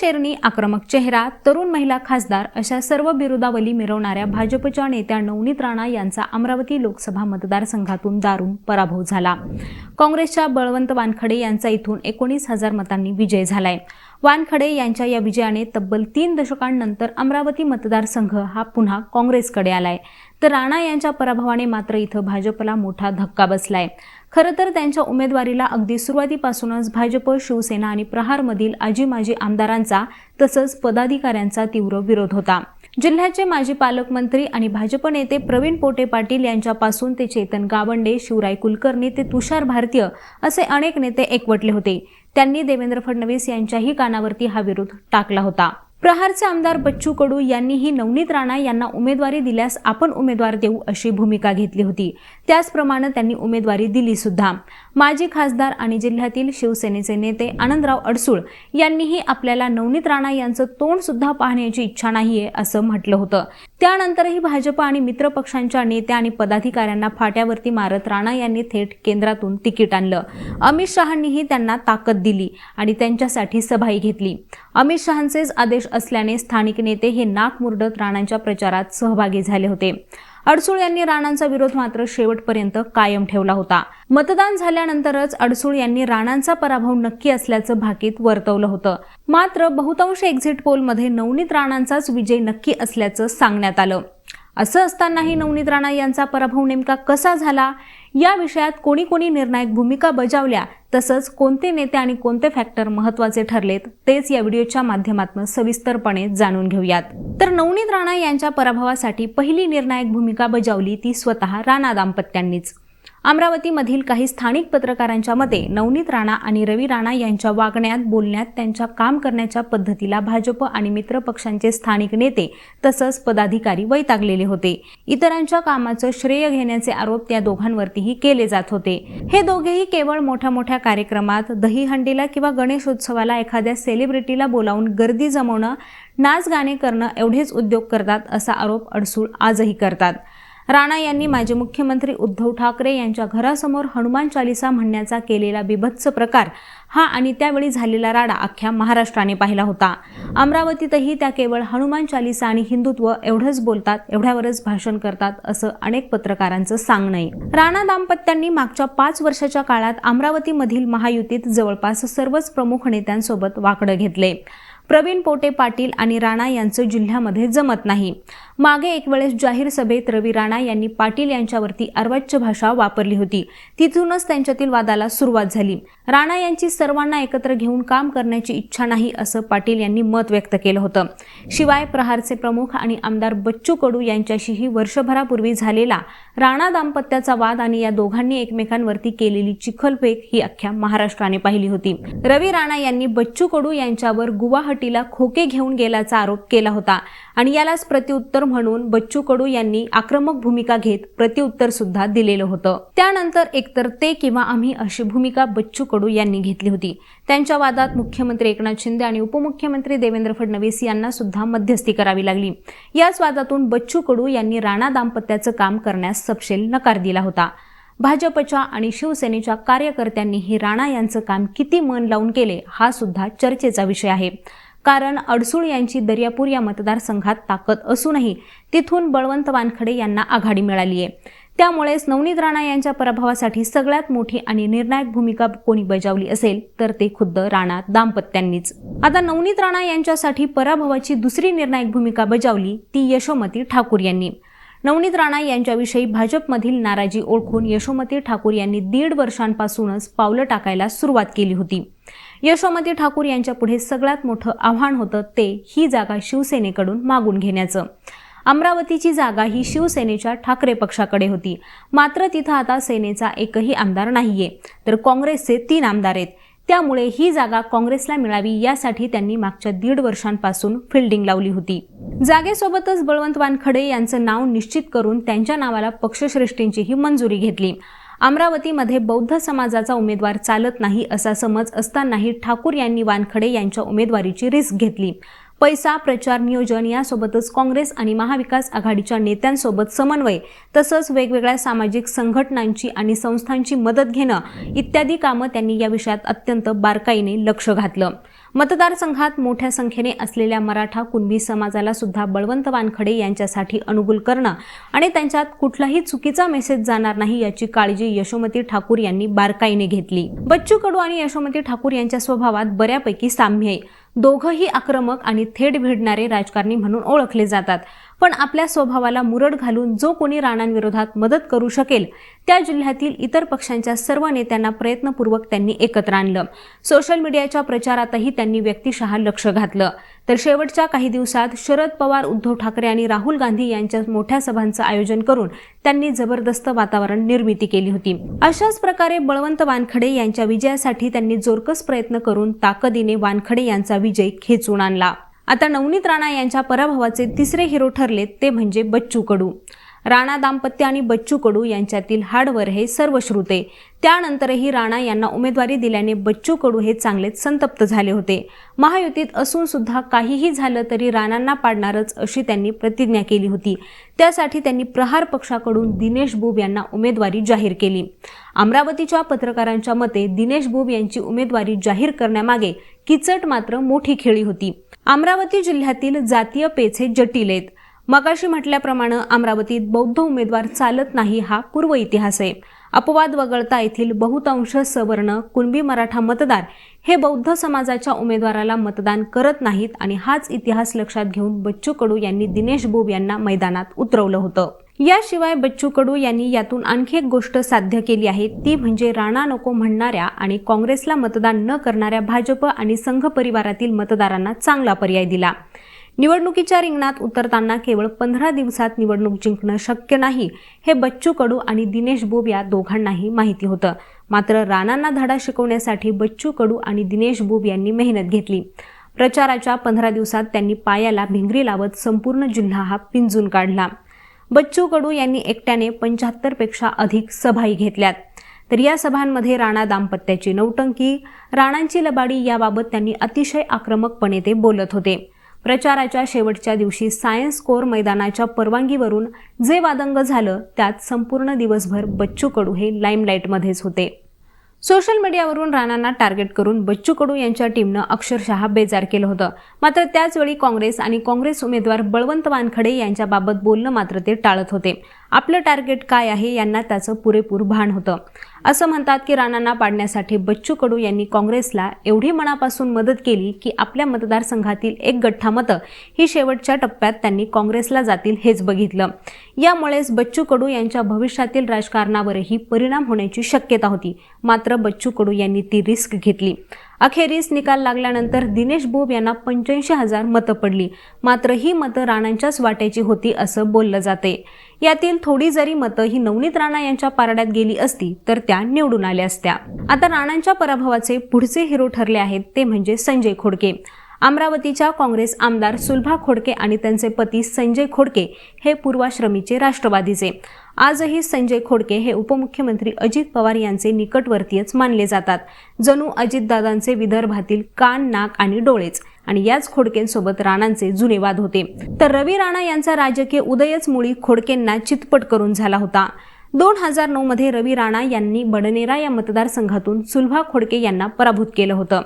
शेरणी आक्रमक चेहरा तरुण महिला खासदार अशा सर्व बिरुदावली मिरवणाऱ्या भाजपच्या नेत्या नवनीत राणा यांचा अमरावती लोकसभा मतदारसंघातून दारुण पराभव झाला. काँग्रेसच्या बळवंत वानखडे यांचा इथून एकोणीस हजार मतांनी विजय झालाय. वानखडे यांच्या या विजयाने तब्बल तीन दशकांनंतर अमरावती मतदारसंघ हा पुन्हा काँग्रेसकडे आलाय. तर राणा यांच्या पराभवाने मात्र इथं भाजपला मोठा धक्का बसलाय. खरं तर त्यांच्या उमेदवारीला अगदी सुरुवातीपासूनच भाजप शिवसेना आणि प्रहारमधील आजी माजी आमदारांचा तसंच पदाधिकाऱ्यांचा तीव्र विरोध होता. जिल्ह्याचे माजी पालकमंत्री आणि भाजप नेते प्रवीण पोटे पाटील यांच्यापासून ते चेतन गावंडे शिवराय कुलकर्णी ते तुषार भारतीय असे अनेक नेते एकवटले होते. त्यांनी देवेंद्र फडणवीस यांच्याही कानावरती हा विरोध टाकला होता. प्रहारचे आमदार बच्चू कडू यांनीही नवनीत राणा यांना उमेदवारी दिल्यास आपण उमेदवार देऊ अशी भूमिका घेतली होती. त्याचप्रमाणे त्यांनी उमेदवारी दिली सुद्धा. माजी खासदार आणि जिल्ह्यातील शिवसेनेचे नेते आनंदराव अडसूळ यांनीही आपल्याला नवनीत राणा यांचं तोंड सुद्धा पाहण्याची इच्छा नाहीये असं म्हटलं होतं. त्यानंतरही भाजप आणि मित्रपक्षांच्या नेत्या आणि पदाधिकाऱ्यांना फाट्यावरती मारत राणा यांनी थेट केंद्रातून तिकीट आणलं. अमित शहांनीही त्यांना ताकद दिली आणि त्यांच्यासाठी सभाही घेतली. अमित शहांचेच आदेश असल्याने स्थानिक नेते हे नाक मुरडत राणांच्या प्रचारात सहभागी झाले होते. अडसूळ यांनी राणांचा विरोध मात्र शेवटपर्यंत कायम ठेवला होता. मतदान झाल्यानंतरच अडसूळ यांनी राणांचा पराभव नक्की असल्याचं भाकीत वर्तवलं होतं. मात्र बहुतांश एक्झिट पोलमध्ये नवनीत राणांचाच विजय नक्की असल्याचं सांगण्यात आलं. असं असतानाही नवनीत राणा यांचा पराभव नेमका कसा झाला? या विषयात कोणी कोणी निर्णायक भूमिका बजावल्या तसंच कोणते नेते आणि कोणते फॅक्टर महत्त्वाचे ठरलेत तेच या व्हिडिओच्या माध्यमातून सविस्तरपणे जाणून घेऊयात. तर नवनीत राणा यांच्या पराभवासाठी पहिली निर्णायक भूमिका बजावली ती स्वतः राणा दाम्पत्यांनीच. अमरावतीमधील काही स्थानिक पत्रकारांच्या मते नवनीत राणा आणि रवी राणा यांच्या वागण्यात बोलण्यात त्यांच्या काम करण्याच्या पद्धतीला भाजप आणि मित्र पक्षांचे स्थानिक नेते तसंच पदाधिकारी वैतागलेले होते. इतरांच्या कामाचं श्रेय घेण्याचे आरोप त्या दोघांवरतीही केले जात होते. हे दोघेही केवळ मोठ्या मोठ्या कार्यक्रमात दहीहंडीला किंवा गणेशोत्सवाला एखाद्या सेलिब्रिटीला बोलावून गर्दी जमवणं नाच गाणे करणं एवढेच उद्योग करतात असा आरोप अडसूळ आजही करतात. राणा यांनी माजी मुख्यमंत्री उद्धव ठाकरे यांच्या घरासमोर हनुमान चालिसा म्हणण्याचा केलेला बिभत्स प्रकार हा आणि त्यावेळी झालेला राडा अख्ख्या महाराष्ट्राने पाहिला होता. अमरावतीतही त्या केवळ हनुमान चालिसा आणि हिंदुत्व एवढंच बोलतात एवढ्यावरच भाषण करतात असं अनेक पत्रकारांचं सांगणं आहे राणा दाम्पत्यांनी मागच्या पाच वर्षाच्या काळात अमरावतीमधील महायुतीत जवळपास सर्वच प्रमुख नेत्यांसोबत वाकडं घेतले. प्रवीण पोटे पाटील आणि राणा यांचं जिल्ह्यामध्ये जमत नाही. मागे एक वेळेस जाहीर सभेत रवी राणा यांनी पाटील यांच्यावरती अर्वाच्य भाषा वापरली होती. तिथूनच त्यांच्यातील वादाला सुरुवात झाली. राणा यांची सर्वांना एकत्र घेऊन काम करण्याची इच्छा नाही असं पाटील यांनी मत व्यक्त केलं होतं. शिवाय प्रहारचे प्रमुख आणि आमदार बच्चू कडू यांच्याशीही वर्षभरापूर्वी झालेला राणा दाम्पत्याचा वाद आणि या दोघांनी एकमेकांवरती केलेली चिखलफेक ही अख्ख्या महाराष्ट्राने पाहिली होती. रवी राणा यांनी बच्चू कडू यांच्यावर गुवाहाटी गुवाहाटीला खोके घेऊन गेल्याचा आरोप केला होता. आणि यालाच प्रत्युत्तर म्हणून बच्चू कडू यांनी आक्रमक भूमिका घेत प्रत्युत्तर सुद्धा दिलेलं होतं. त्यानंतर एकतर ते किंवा आम्ही अशी भूमिका बच्चू कडू यांनी घेतली होती. त्यांच्या वादात मुख्यमंत्री एकनाथ शिंदे आणि उपमुख्यमंत्री देवेंद्र फडणवीस यांना सुद्धा मध्यस्थी करावी लागली. याच वादातून बच्चू कडू यांनी राणा दाम्पत्याचं काम करण्यास सपशेल नकार दिला होता. भाजपच्या आणि शिवसेनेच्या कार्यकर्त्यांनीही राणा यांचं काम किती मन लावून केले हा सुद्धा चर्चेचा विषय आहे. कारण अडसूळ यांची दर्यापूर या मतदारसंघात ताकद असूनही तिथून बळवंत वानखडे यांना आघाडी मिळाली आहे. त्यामुळेच नवनीत राणा यांच्या पराभवासाठी सगळ्यात मोठी आणि निर्णायक भूमिका कोणी बजावली असेल तर ते खुद्द राणा दाम्पत्यांनीच. आता नवनीत राणा यांच्यासाठी पराभवाची दुसरी निर्णायक भूमिका बजावली ती यशोमती ठाकूर यांनी. नवनीत राणा यांच्याविषयी भाजपमधील नाराजी ओळखून यशोमती ठाकूर यांनी दीड वर्षांपासूनच पावलं टाकायला सुरुवात केली होती. यशोमती ठाकूर यांच्या पुढे सगळ्यात मोठं आव्हान होतं ते ही जागा शिवसेनेकडून मागून घेण्याचं. अमरावतीची जागा ही शिवसेनेच्या ठाकरे पक्षाकडे होती. मात्र तिथं आता सेनेचा एकही आमदार नाहीये. तर काँग्रेसचे तीन आमदार आहेत. त्यामुळे ही जागा काँग्रेसला मिळावी यासाठी त्यांनी मागच्या दीड वर्षांपासून फिल्डिंग लावली होती. जागेसोबतच बळवंत वानखडे यांचं नाव निश्चित करून त्यांच्या नावाला पक्षश्रेष्ठींचीही मंजुरी घेतली. अमरावतीमध्ये बौद्ध समाजाचा उमेदवार चालत नाही असा समज असतानाही ठाकूर यांनी वानखडे यांच्या उमेदवारीची रिस्क घेतली. पैसा प्रचार नियोजन यासोबतच काँग्रेस आणि महाविकास आघाडीच्या नेत्यांसोबत समन्वय तसंच वेगवेगळ्या सामाजिक संघटनांची आणि संस्थांची मदत घेणं इत्यादी कामं त्यांनी या विषयात अत्यंत बारकाईने लक्ष घातलं. मतदारसंघात मोठ्या संख्येने असलेल्या मराठा कुणबी समाजाला सुद्धा बळवंत वानखडे यांच्यासाठी अनुकूल करणं आणि त्यांच्यात कुठलाही चुकीचा मेसेज जाणार नाही याची काळजी यशोमती ठाकूर यांनी बारकाईने घेतली. बच्चू कडू आणि यशोमती ठाकूर यांच्या स्वभावात बऱ्यापैकी साम्य आहे. दोघंही आक्रमक आणि थेट भिडणारे राजकारणी म्हणून ओळखले जातात. पण आपल्या स्वभावाला मुरड घालून जो कोणी राणांविरोधात मदत करू शकेल त्या जिल्ह्यातील इतर पक्षांच्या सर्व नेत्यांना प्रयत्नपूर्वक त्यांनी एकत्र आणलं. सोशल मीडियाच्या प्रचारातही त्यांनी व्यक्तिशः लक्ष घातलं. तर शेवटच्या काही दिवसात शरद पवार उद्धव ठाकरे आणि राहुल गांधी यांच्या मोठ्या सभांचं आयोजन करून त्यांनी जबरदस्त वातावरण निर्मिती केली होती. अशाच प्रकारे बळवंत वानखडे यांच्या विजयासाठी त्यांनी जोरकस प्रयत्न करून ताकदीने वानखडे यांचा विजय खेचून आणला. आता नवनीत राणा यांच्या पराभवाचे तिसरे हिरो ठरले ते म्हणजे बच्चू कडू. राणा दाम्पत्य आणि बच्चू कडू यांच्यातील हाडवर हे सर्व श्रुते. त्यानंतरही राणा यांना उमेदवारी दिल्याने बच्चू कडू हे चांगलेच संतप्त झाले होते. महायुतीत असून सुद्धा काहीही झालं तरी राणांना पाडणारच अशी त्यांनी प्रतिज्ञा केली होती. त्यासाठी त्यांनी प्रहार पक्षाकडून दिनेश बुब यांना उमेदवारी जाहीर केली. अमरावतीच्या पत्रकारांच्या मते दिनेश बुब यांची उमेदवारी जाहीर करण्यामागे किचट मात्र मोठी खेळी होती. अमरावती जिल्ह्यातील जातीय पेचे जटिल आहेत. मगाशी म्हटल्याप्रमाणे अमरावतीत बौद्ध उमेदवार चालत नाही हा पूर्व इतिहास आहे. अपवाद वगळता येथील बहुतांश सवर्ण कुणबी मराठा मतदार हे बौद्ध समाजाच्या उमेदवाराला मतदान करत नाहीत आणि हाच इतिहास लक्षात घेऊन बच्चू कडू यांनी दिनेश बोब यांना मैदानात उतरवलं होतं. याशिवाय बच्चू कडू यांनी यातून आणखी एक गोष्ट साध्य केली आहे. ती म्हणजे राणा नको म्हणणाऱ्या आणि काँग्रेसला मतदान न करणाऱ्या भाजप आणि संघ परिवारातील मतदारांना चांगला पर्याय दिला. निवडणुकीच्या रिंगणात उतरताना केवळ पंधरा दिवसात निवडणूक जिंकणं शक्य नाही हे बच्चू कडू आणि दिनेश बोब या दोघांनाही माहिती होतं. मात्र राणांना धडा शिकवण्यासाठी बच्चू कडू आणि दिनेश बोब यांनी मेहनत घेतली. प्रचाराच्या पंधरा दिवसात त्यांनी पायाला भिंगरी लावत संपूर्ण जिल्हा हा पिंजून काढला. बच्चू कडू यांनी एकट्याने पंच्याहत्तरपेक्षा अधिक सभाही घेतल्यात. तर या सभांमध्ये राणा दाम्पत्याची नौटंकी राणांची लबाडी याबाबत त्यांनी अतिशय आक्रमकपणे ते बोलत होते. प्रचाराच्या शेवटच्या दिवशी सायन्स कोर मैदानाच्या परवानगीवरून जे वादंग झालं त्यात संपूर्ण दिवसभर बच्चू कडू हे लाईमलाईटमध्येच होते. सोशल मीडियावरून राणांना टार्गेट करून बच्चू कडू यांच्या टीमनं अक्षरशः बेजार केलं होतं. मात्र त्याचवेळी काँग्रेस आणि काँग्रेस उमेदवार बळवंत वानखडे यांच्याबाबत बोलणं मात्र ते टाळत होते. आपलं टार्गेट काय आहे यांना त्याचं पुरेपूर भान होतं. असं म्हणतात की राणांना पाडण्यासाठी बच्चू कडू यांनी काँग्रेसला एवढी मनापासून मदत केली की आपल्या मतदारसंघातील एक गठ्ठा मतं ही शेवटच्या टप्प्यात त्यांनी काँग्रेसला जातील हेच बघितलं. यामुळेच बच्चू कडू यांच्या भविष्यातील राजकारणावरही परिणाम होण्याची शक्यता होती. मात्र बच्चू कडू यांनी ती रिस्क घेतली. अखेरीस निकाल लागल्यानंतर दिनेश बोब यांना पंच्याऐंशी हजार मतं पडली. मात्र ही मतं राणांच्याच वाट्याची होती असं बोललं जाते. यातील थोडी जरी मतं ही नवनीत राणा यांच्या पारड्यात गेली असती तर त्या निवडून आल्या असत्या. आता राणांच्या पराभवाचे पुढचे हिरो ठरले आहेत ते म्हणजे संजय खोडके. अमरावतीच्या काँग्रेस आमदार सुलभा खोडके आणि त्यांचे पती संजय खोडके हे पूर्वाश्रमीचे राष्ट्रवादीचे. आजही संजय खोडके हे उपमुख्यमंत्री अजित पवार यांचे निकटवर्तीयच मानले जातात. जणू अजितदादांचे विदर्भातील कान नाक आणि डोळेच आणि याच खोडकेंसोबत राणांचे जुने वाद होते. तर रवी राणा यांचा राजकीय उदयच मुळी खोडकेंना चितपट करून झाला होता. दोन हजार नऊ मध्ये रवी राणा यांनी बडनेरा या मतदारसंघातून सुलभा खोडके यांना पराभूत केलं होतं.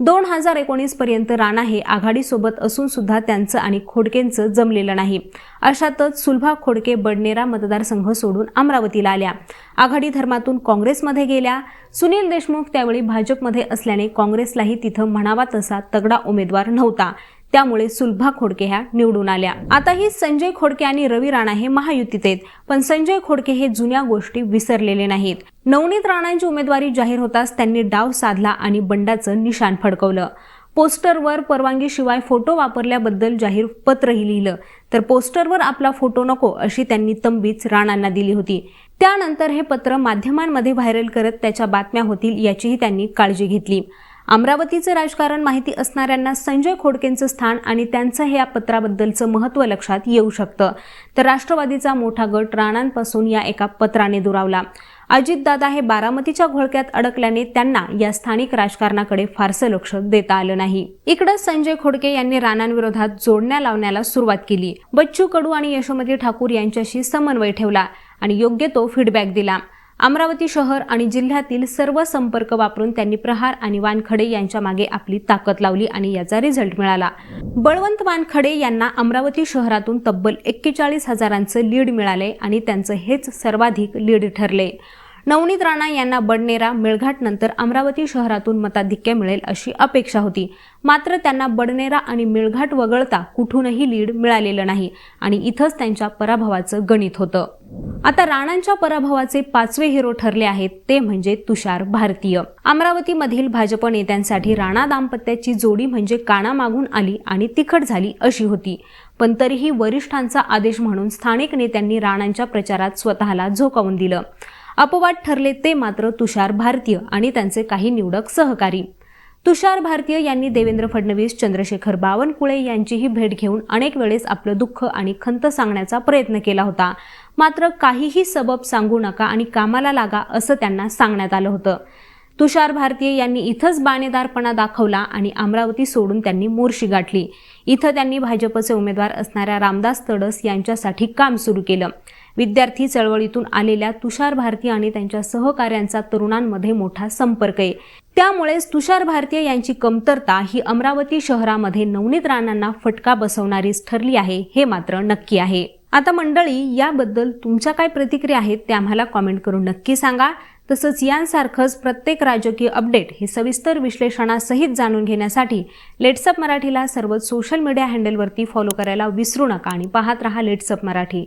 दोन हजार एकोणीस पर्यंत राणा हे आघाडीसोबत असून सुद्धा त्यांचं आणि खोडकेंचं जमलेलं नाही. अशातच सुलभा खोडके बडनेरा मतदारसंघ सोडून अमरावतीला आल्या. आघाडी धर्मातून काँग्रेसमध्ये गेल्या. सुनील देशमुख त्यावेळी भाजपमध्ये असल्याने काँग्रेसलाही तिथं म्हणावा तसा तगडा उमेदवार नव्हता. त्यामुळे सुलभा खोडके ह्या निवडून आल्या. आताही संजय खोडके आणि रवी राणा हे महायुतीत आहेत पण संजय खोडके हे जुन्या गोष्टी विसरलेले नाहीत. नवनीत राणांची उमेदवारी जाहीर होताच त्यांनी डाव साधला आणि बंडाचं निशाण फडकवलं. पोस्टरवर परवानगीशिवाय फोटो वापरल्याबद्दल जाहीर पत्रही लिहिलं. तर पोस्टरवर आपला फोटो नको अशी त्यांनी तंबीच राणांना दिली होती. त्यानंतर हे पत्र माध्यमांमध्ये व्हायरल करत त्याच्या बातम्या होतील याचीही त्यांनी काळजी घेतली. अमरावतीचं राजकारण माहिती असणाऱ्यांना संजय खोडकेंचं स्थान आणि त्यांचं हे या पत्राबद्दलचं महत्त्व लक्षात येऊ शकतं. तर राष्ट्रवादीचा मोठा गट राणांपासून या एका पत्राने दुरावला. अजितदादा हे बारामतीच्या घोळक्यात अडकल्याने त्यांना या स्थानिक राजकारणाकडे फारसं लक्ष देता आलं नाही. इकडं संजय खोडके यांनी राणांविरोधात जोडण्या लावण्याला सुरुवात केली. बच्चू कडू आणि यशोमती ठाकूर यांच्याशी समन्वय ठेवला आणि योग्य तो फीडबॅक दिला. अमरावती शहर आणि जिल्ह्यातील सर्व संपर्क वापरून त्यांनी प्रहार आणि वानखडे यांच्या मागे आपली ताकद लावली आणि याचा रिझल्ट मिळाला. बळवंत वानखडे यांना अमरावती शहरातून तब्बल एक्केचाळीस हजारांचं लीड मिळाले आणि त्यांचं हेच सर्वाधिक लीड ठरले. नवनीत राणा यांना बडनेरा मेळघाट नंतर अमरावती शहरातून मताधिक्य मिळेल अशी अपेक्षा होती. मात्र त्यांना बडनेरा आणि मेळघाट वगळता कुठूनही लीड मिळालेलं नाही आणि इथंच त्यांच्या पराभवाचं गणित होतं. आता राणांच्या पराभवाचे पाचवे हिरो ठरले आहेत ते म्हणजे तुषार भारतीय. अमरावतीमधील भाजप नेत्यांसाठी राणा दाम्पत्याची जोडी म्हणजे काना मागून आली आणि तिखट झाली अशी होती. पण तरीही वरिष्ठांचा आदेश म्हणून स्थानिक नेत्यांनी राणांच्या प्रचारात स्वतःला झोकावून दिलं. अपवाद ठरले ते मात्र तुषार भारतीय आणि त्यांचे काही निवडक सहकारी. तुषार भारतीय यांनी देवेंद्र फडणवीस चंद्रशेखर बावनकुळे यांचीही भेट घेऊन अनेक वेळेस आपलं दुःख आणि खंत सांगण्याचा प्रयत्न केला होता. मात्र काहीही सबब सांगू नका आणि कामाला लागा असं त्यांना सांगण्यात आलं होतं. तुषार भारतीय यांनी इथंच बाणेदारपणा दाखवला आणि अमरावती सोडून त्यांनी मोर्शी गाठली. इथं त्यांनी भाजपचे उमेदवार असणाऱ्या रामदास तडस यांच्यासाठी काम सुरू केलं. विद्यार्थी चळवळीतून आलेल्या तुषार भारती आणि त्यांच्या सहकाऱ्यांचा तरुणांमध्ये मोठा संपर्क आहे. त्यामुळेच तुषार भारतीय यांची कमतरता ही अमरावती शहरामध्ये नवनीत राणांना फटका बसवणारीच ठरली आहे हे मात्र नक्की आहे. आता मंडळी याबद्दल तुमच्या काय प्रतिक्रिया आहेत ते आम्हाला कॉमेंट करून नक्की सांगा. तसंच यांसारखंच प्रत्येक राजकीय अपडेट हे सविस्तर विश्लेषणासहित जाणून घेण्यासाठी लेट्सअप मराठीला सर्वच सोशल मीडिया हँडलवरती फॉलो करायला विसरू नका आणि पाहत रहा लेट्सअप मराठी.